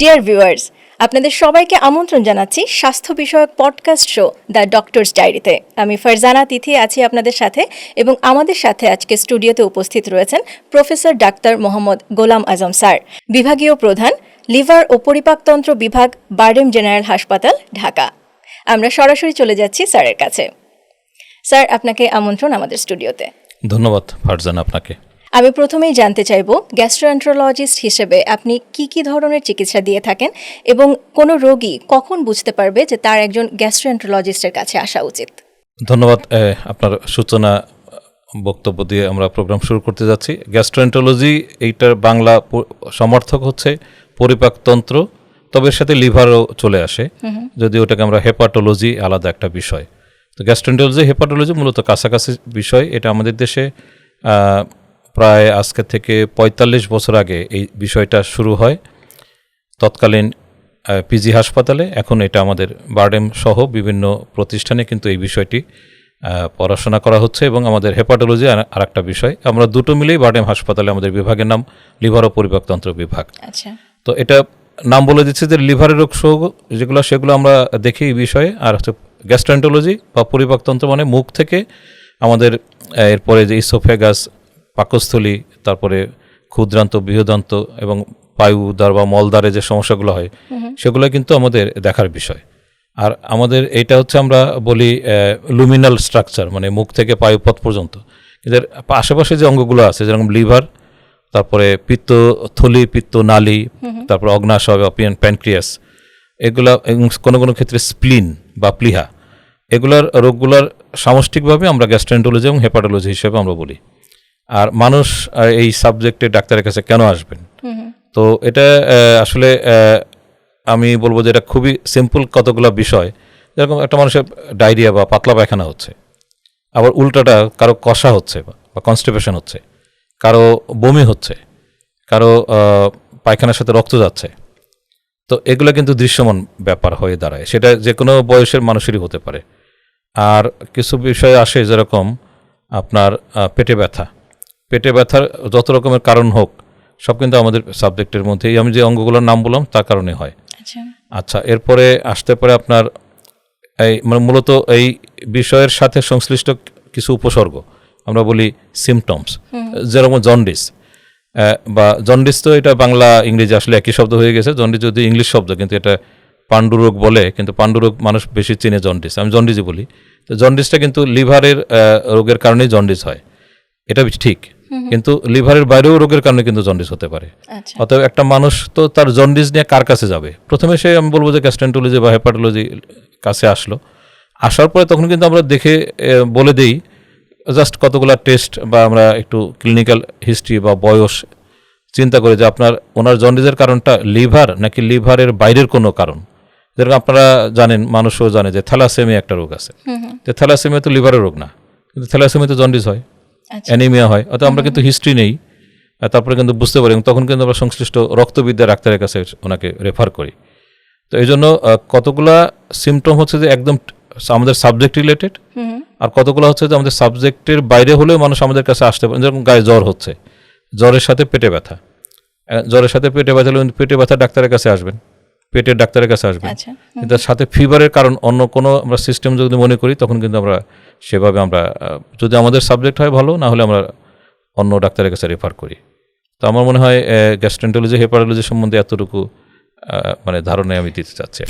Dear viewers আপনাদের সবাইকে আমন্ত্রণ জানাচ্ছি স্বাস্থ্য বিষয়ক পডকাস্ট শো দ্য ডক্টরস ডায়েরিতে আমি ফারজানা, তিথি আছি আপনাদের সাথে এবং আমাদের সাথে আজকে স্টুডিওতে উপস্থিত রয়েছেন professor doctor Mohammad Golam Azam sir, বিভাগীয় প্রধান, লিভার ও পরিপাকতন্ত্র বিভাগ, বারডেম জেনারেল হাসপাতাল, ঢাকা। আমরা সরাসরি চলে যাচ্ছি স্যারের কাছে। স্যার, আপনাকে আমন্ত্রণ আমাদের স্টুডিওতে। ধন্যবাদ ফারজান আপনাকে। আমি প্রথমেই জানতে চাইব গ্যাস্ট্রোএন্ট্রোলজিস্ট হিসেবে আপনি কি কি ধরনের চিকিৎসা দিয়ে থাকেন এবং কোনো রোগী কখন বুঝতে পারবে যে তার একজন গ্যাস্ট্রোএন্ট্রোলজিস্টের কাছে আসা উচিত? ধন্যবাদ আপনার সূচনা বক্তব্য দিয়ে আমরা প্রোগ্রাম শুরু করতে যাচ্ছি। গ্যাস্ট্রোএন্টোলজি এইটার বাংলা সমর্থক হচ্ছে পরিপাকতন্ত্র তবে এর সাথে লিভারও চলে আসে। যদি ওটাকে আমরা হেপাটোলজি আলাদা একটা বিষয়। তো গ্যাস্ট্রোএন্টোলজি হেপাটোলজি মূলত কাছাকাছি বিষয়। এটা আমাদের দেশে প্রায় আজকে থেকে পঁয়তাল্লিশ বছর আগে এই বিষয়টা শুরু হয়। তৎকালীন পিজি হাসপাতালে। এখন এটা আমাদের বারডেম সহ বিভিন্ন প্রতিষ্ঠানে কিন্তু এই বিষয়টি পড়াশোনা করা হচ্ছে এবং আমাদের হেপাটোলজি আর একটা বিষয় আমরা দুটো মিলেই বার্ডেম হাসপাতালে আমাদের বিভাগের নাম লিভার ও পরিপাকতন্ত্র বিভাগ। আচ্ছা। তো এটা নাম বলে দিচ্ছে যে লিভারের রোগ সহ যেগুলো সেগুলো আমরা দেখি এই বিষয়ে। আর হচ্ছে গ্যাস্ট্রেন্টোলজি বা পরিপাকতন্ত্র মানে মুখ থেকে আমাদের এরপরে যে ইসোফেগাস পাকস্থলী তারপরে ক্ষুদ্রান্ত বৃহদান্ত এবং পায়ুদ্বার বা মলদ্বারে যে সমস্যাগুলো হয় সেগুলো কিন্তু আমাদের দেখার বিষয়। আর আমাদের এইটা হচ্ছে আমরা বলি লুমিনাল স্ট্রাকচার মানে মুখ থেকে পায়ুপথ পর্যন্ত। এদের আশেপাশে যে অঙ্গগুলো আছে যেরকম লিভার তারপরে পিত্ত থলি পিত্ত নালী তারপর অগ্নাশয় অপিয়ান প্যানক্রিয়াস এগুলা এবং কোনো কোনো ক্ষেত্রে স্প্লিন বা প্লিহা এগুলার রোগগুলার সামষ্টিকভাবে আমরা গ্যাস্ট্রেন্টোলজি এবং হেপাটোলজি হিসেবে আমরা বলি। আর মানুষ এই সাবজেক্টে ডাক্তারের কাছে কেন আসবেন? তো এটা আসলে আমি বলব যে এটা খুবই সিম্পল কতগুলো বিষয়। যেরকম একটা মানুষের ডায়রিয়া বা পাতলা পায়খানা হচ্ছে আবার উল্টাটা কারও কষা হচ্ছে বা- কনস্টিপেশন হচ্ছে কারও বমি হচ্ছে কারও পায়খানার সাথে রক্ত যাচ্ছে। তো এগুলো কিন্তু দৃশ্যমান ব্যাপার হয়ে দাঁড়ায়। সেটা যে কোনো বয়সের মানুষেরই হতে পারে। আর কিছু বিষয় আসে যেরকম আপনার পেটে ব্যথা। পেটে ব্যথার যত রকমের কারণ হোক সব কিন্তু আমাদের সাবজেক্টের মধ্যেই। আমি যে অঙ্গগুলোর নাম বললাম তার কারণে হয়। আচ্ছা। আচ্ছা এরপরে আসতে পারে আপনার এই মানে মূলত এই বিষয়ের সাথে সংশ্লিষ্ট কিছু উপসর্গ। আমরা বলি সিমটমস যেরকম জন্ডিস বা জন্ডিস তো এটা বাংলা ইংরেজি আসলে একই শব্দ হয়ে গেছে। জন্ডিস যদি ইংলিশ শব্দ কিন্তু এটা পাণ্ডুরোগ বলে কিন্তু পাণ্ডুরোগ মানুষ বেশি চিনে জন্ডিস আমি জন্ডিসই বলি। তো জন্ডিসটা কিন্তু লিভারের রোগের কারণেই জন্ডিস হয়। এটা ঠিক। কিন্তু লিভারের বাইরেও রোগের কারণে কিন্তু জন্ডিস হতে পারে। আচ্ছা। অতএব একটা মানুষ তো তার জন্ডিস নিয়ে কার কাছে যাবে? প্রথমে সে আমি বলব যে গ্যাস্ট্রেন্টোলজি বা হেপাটোলজি কাছে আসলো। আসার পরে তখন কিন্তু আমরা দেখে বলে দেই জাস্ট কতগুলা টেস্ট বা আমরা একটু ক্লিনিক্যাল হিস্ট্রি বা বয়স চিন্তা করি যে আপনার ওনার জন্ডিসের কারণটা লিভার নাকি লিভারের বাইরের কোনো কারণ? যেরকম আপনারা জানেন মানুষও জানে যে থ্যালাসেমিয়া একটা রোগ আছে। যে থ্যালাসেমিয়া তো লিভারের রোগ না কিন্তু থ্যালাসেমি তো জন্ডিস হয়। অ্যানিমিয়া হয়। অর্থাৎ আমরা কিন্তু হিস্ট্রি নেই। তারপরে কিন্তু বুঝতে পারি তখন কিন্তু আমরা সংশ্লিষ্ট রক্তবিদ্যা ডাক্তারের কাছে ওনাকে রেফার করি। তো এই জন্য কতগুলা সিমটম হচ্ছে যে একদম আমাদের সাবজেক্ট রিলেটেড আর কতগুলো হচ্ছে যে আমাদের সাবজেক্টের বাইরে হলেও মানুষ আমাদের কাছে আসতে পারে। যেরকম গায়ে জ্বর হচ্ছে। জ্বরের সাথে পেটে ব্যথা। জ্বরের সাথে পেটে ব্যথা হলে পেটে ব্যথা ডাক্তারের কাছে আসবেন। পেটের ডাক্তারের কাছে আসবেন। আচ্ছা। কিন্তু তার সাথে ফিভারের কারণ অন্য কোনো আমরা সিস্টেম যদি মনে করি তখন কিন্তু আমরা সেভাবে আমরা যদি আমাদের সাবজেক্ট হয় ভালো, না হলে আমরা অন্য ডাক্তারের কাছে রেফার করি তো আমার মনে হয় গ্যাস্ট্রেন্টোলজি হেপাটোলজি সম্বন্ধে এতটুকু মানে ধারণায় আমি দিতে চাচ্ছি।